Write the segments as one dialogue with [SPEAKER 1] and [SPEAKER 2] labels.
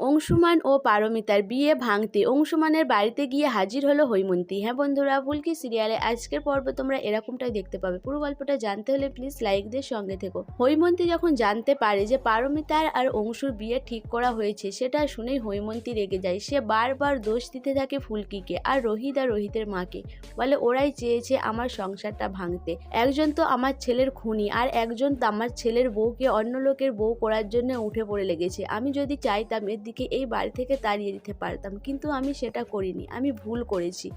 [SPEAKER 1] ও অংশুমান ও পারমিতার বিয়ে ভাঙতে অংশুমানের বাড়িতে গিয়ে হাজির হলো হৈমন্তী। হ্যাঁ বন্ধুরা, ফুলকি সিরিয়ালে আজকের পর্ব তোমরা এরকমটাই দেখতে পাবে। পুরো গল্পটা জানতে হলে প্লিজ লাইক দিয়ে সঙ্গে থেকো। হৈমন্তী যখন জানতে পারে যে পারমিতার আর অংশুর বিয়ে ঠিক করা হয়েছে, সেটা শুনেই হৈমন্তী রেগে যায়। সে বারবার দোষ দিতে থাকে ফুলকিকে আর রোহিত আর রোহিতের মাকে। বলে, ওরাই চেয়েছে আমার সংসারটা ভাঙতে। একজন তো আমার ছেলের খুনি আর একজন তো আমার ছেলের বউকে অন্য লোকের বউ করার জন্য উঠে পড়ে লেগেছে। আমি যদি চাইতাম এর দিকে এই বাড়ি থেকে তাড়িয়ে দিতে পারতাম, কিন্তু আমি সেটা করিনি, আমি ভুল করেছি।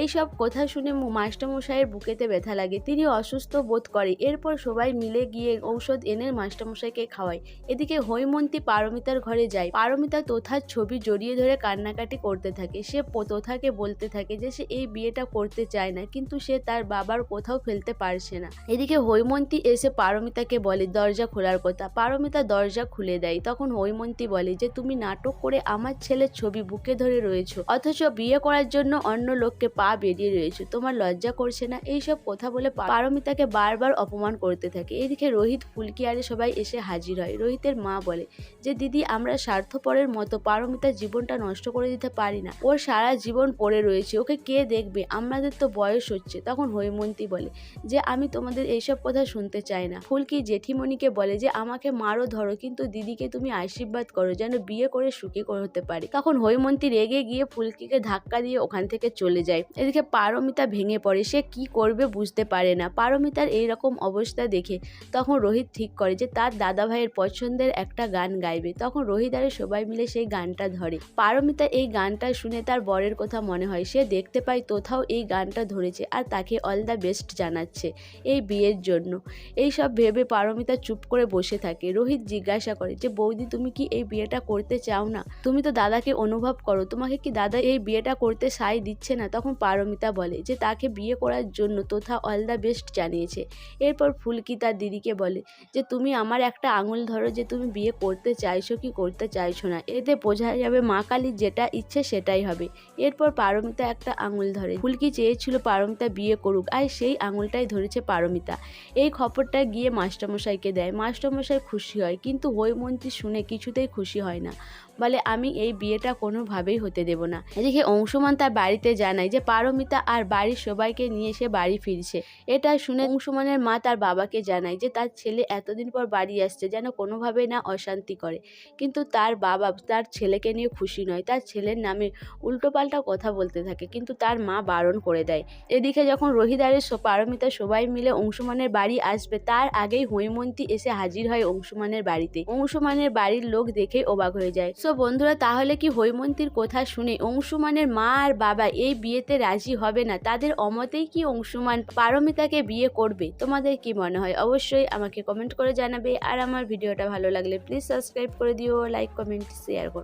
[SPEAKER 1] এই সব কথা শুনে মাস্টারমশাইয়ের বুকেতে ব্যথা লাগে, তিনি অসুস্থ বোধ করে। এরপর সবাই মিলে গিয়ে ঔষধ এনে মাস্টারমশাইকে খাওয়ায়। এদিকে হৈমন্তী পারমিতার ঘরে যায়। পারমিতা তোথার ছবি জড়িয়ে ধরে কান্নাকাটি করতে থাকে। সে তোথাকে বলতে থাকে যে সে এই বিয়েটা করতে চায় না, কিন্তু সে তার বাবার কোথাও ফেলতে পারছে না। এদিকে হৈমন্তী এসে পারমিতাকে বলে, দরজা খোলার কথা। পারমিতা দরজা খুলে দেয়। তখন হৈমন্তী বলে যে, তুমি নাটক করে আমার ছেলের ছবি বুকে ধরে রয়েছো। অথচ বিয়ে করার জন্য অন্য লোককে পা বেরিয়ে রয়েছে। তোমার লজ্জা করছে না? এইসব কথা বলে পারমিতাকে বারবার অপমান করতে থাকে। এদিকে রোহিত ফুলকি আরে সবাই এসে হাজির হয়। রোহিতের মা বলে যে, দিদি, আমরা স্বার্থপরের মতো পারমিতার জীবনটা নষ্ট করে দিতে পারি না। ওর সারা জীবন পড়ে রয়েছে। ওকে কে দেখবে? আমাদের তো বয়স হচ্ছে। তখন হৈমন্তী বলে যে, আমি তোমাদের এইসব কথা শুনতে চাই না। ফুলকি জেঠিমণিকে বলে যে, আমাকে মারো ধরো, কিন্তু দিদিকে তুমি আশীর্বাদ করো। যেন বিয়ে করে সুখী করে হতে পারে। তখন হৈমন্তী রেগে গিয়ে ফুলকিকে ধাক্কা দিয়ে ওখান থেকে চলে যায়। এদিকে পারমিতা ভেঙে পড়ে। সে কি করবে বুঝতে পারে না। পারমিতার এইরকম অবস্থা দেখে তখন রোহিত ঠিক করে যে তার দাদা ভাইয়ের পছন্দের একটা গান গাইবে। তখন রোহিত আর সবাই মিলে সেই গানটা ধরে। পারমিতা এই গানটা শুনে তার বরের কথা মনে হয়। সে দেখতে পায় তোথাও এই গানটা ধরেছে আর তাকে অল দ্য বেস্ট জানাচ্ছে এই বিয়ের জন্য। এই সব ভেবে পারমিতা চুপ করে বসে থাকে। রোহিত জিজ্ঞাসা করে যে, বৌদি, তুমি কি এই বিয়েটা করতে চাও? না। তুমি তো দাদাকে অনুভব করো। তোমাকে কি দাদা এই বিয়েটা করতে সায় দিচ্ছে না? তখন পারমিতা বলে যে, তাকে বিয়ে করার জন্য তোথা অল দ্য বেস্ট জানিয়েছে। এরপর ফুলকি তার দিদিকে বলে যে, তুমি আমার একটা আঙুল ধরো যে, তুমি বিয়ে করতে চাইছো কি করতে চাইছো না। এতে বোঝা যাবে মা কালীর যেটা ইচ্ছে সেটাই হবে। এরপর পারমিতা একটা আঙুল ধরে। ফুলকি চেয়েছিল পারমিতা বিয়ে করুক, আর সেই আঙুলটাই ধরেছে পারমিতা। এই খবরটা গিয়ে মাস্টারমশাইকে দেয়। মাস্টারমশাই খুশি হয়, কিন্তু হৈমন্তী শুনে কিছুতেই খুশি হয় না। বলে, আমি এই বিয়েটা কোনোভাবেই হতে দেব না। এদিকে অংশুমান তার বাড়িতে জানায় যে, পারমিতা আর বাড়ির সবাইকে নিয়ে সে বাড়ি ফিরছে। এটা শুনে অংশুমানের মা তার বাবাকে জানায় যে, তার ছেলে এতদিন পর বাড়ি আসছে, যেন কোনোভাবে না অশান্তি করে। কিন্তু তার বাবা তার ছেলেকে নিয়ে খুশি নয়। তার ছেলের নামে উল্টোপাল্টা কথা বলতে থাকে, কিন্তু তার মা বারণ করে দেয়। এদিকে যখন রহিদারের পারমিতা সবাই মিলে অংশুমানের বাড়ি আসবে, তার আগেই হৈমন্তী এসে হাজির হয় অংশুমানের বাড়িতে। অংশুমানের বাড়ির লোক দেখে অবাক হয়ে যায়। সো বন্ধুরা, তাহলে কি হৈমন্তীর কথা শুনে অংশুমানের মা আর বাবা এই বিয়েতে রাজি হবে না? তাদের অমতেই কি অংশুমান পারমিতাকে বিয়ে করবে? তোমাদের কি মনে হয়? অবশ্যই আমাকে কমেন্ট করে জানাবে। আর আমার ভিডিওটা ভালো লাগলে প্লিজ সাবস্ক্রাইব করে দিও লাইক কমেন্ট শেয়ার করো।